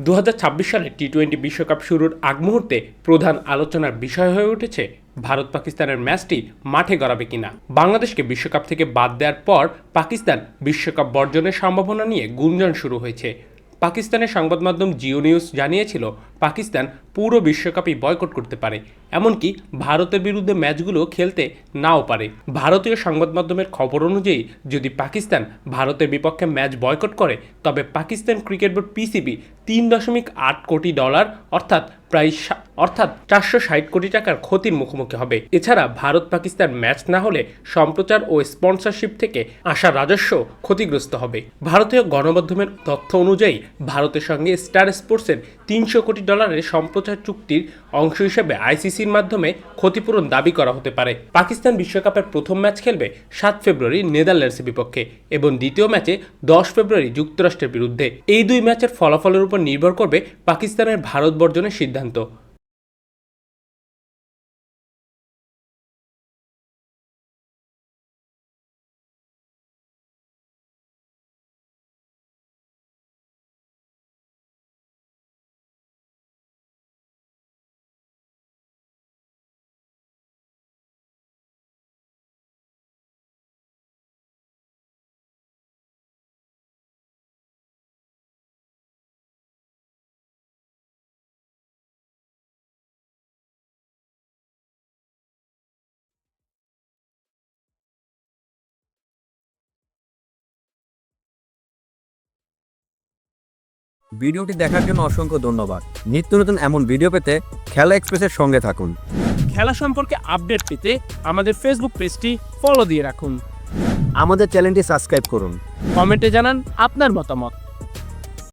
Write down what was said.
দু হাজার ছাব্বিশ সালে টি টোয়েন্টি বিশ্বকাপ শুরুর আগ মুহূর্তে প্রধান আলোচনার বিষয় হয়ে উঠেছে ভারত পাকিস্তানের ম্যাচটি মাঠে গড়াবে কিনা। বাংলাদেশকে বিশ্বকাপ থেকে বাদ দেওয়ার পর পাকিস্তান বিশ্বকাপ বর্জনের সম্ভাবনা নিয়ে গুঞ্জন শুরু হয়েছে। পাকিস্তানের সংবাদ মাধ্যম জিও নিউজ জানিয়েছিল, পাকিস্তান পুরো বিশ্বকাপই বয়কট করতে পারে। এমনকি ভারতের বিরুদ্ধে ম্যাচগুলো খেলতে নাও পারে। ভারতীয় সংবাদ মাধ্যমের খবর অনুযায়ী, যদি পাকিস্তান ভারতের বিপক্ষে ম্যাচ বয়কট করে, তবে পাকিস্তান ক্রিকেট বোর্ড পিসিবি তিন দশমিক আট কোটি ডলার, অর্থাৎ প্রায় অর্থাৎ চারশো ষাট কোটি টাকার ক্ষতির মুখোমুখি হবে। এছাড়া ভারত পাকিস্তান ম্যাচ না হলে সম্প্রচার ও স্পন্সরশিপ থেকে আসা রাজস্ব ক্ষতিগ্রস্ত হবে। ভারতীয় গণমাধ্যমের তথ্য অনুযায়ী ভারতের সঙ্গে স্টার স্পোর্টসের তিনশো কোটি ডলারের সম্প্রচার চুক্তির অংশ হিসেবে আইসিসির মাধ্যমে ক্ষতিপূরণ দাবি করা হতে পারে। পাকিস্তান বিশ্বকাপের প্রথম ম্যাচ খেলবে সাত ফেব্রুয়ারি নেদারল্যান্ডসের বিপক্ষে এবং দ্বিতীয় ম্যাচে দশ ফেব্রুয়ারি যুক্তরাষ্ট্রের বিরুদ্ধে। এই দুই ম্যাচের ফলাফলের উপর নির্ভর করবে পাকিস্তানের ভারত বর্জনের সিদ্ধান্ত। ভিডিওটি দেখার জন্য অসংখ্য ধন্যবাদ। নিত্য নতুন এমন ভিডিও পেতে খেলা এক্সপ্রেসের সঙ্গে থাকুন। খেলা সম্পর্কে আপডেট পেতে আমাদের ফেসবুক পেজটি ফলো দিয়ে রাখুন। আমাদের চ্যানেলটি সাবস্ক্রাইব করুন। কমেন্টে জানান আপনার মতামত।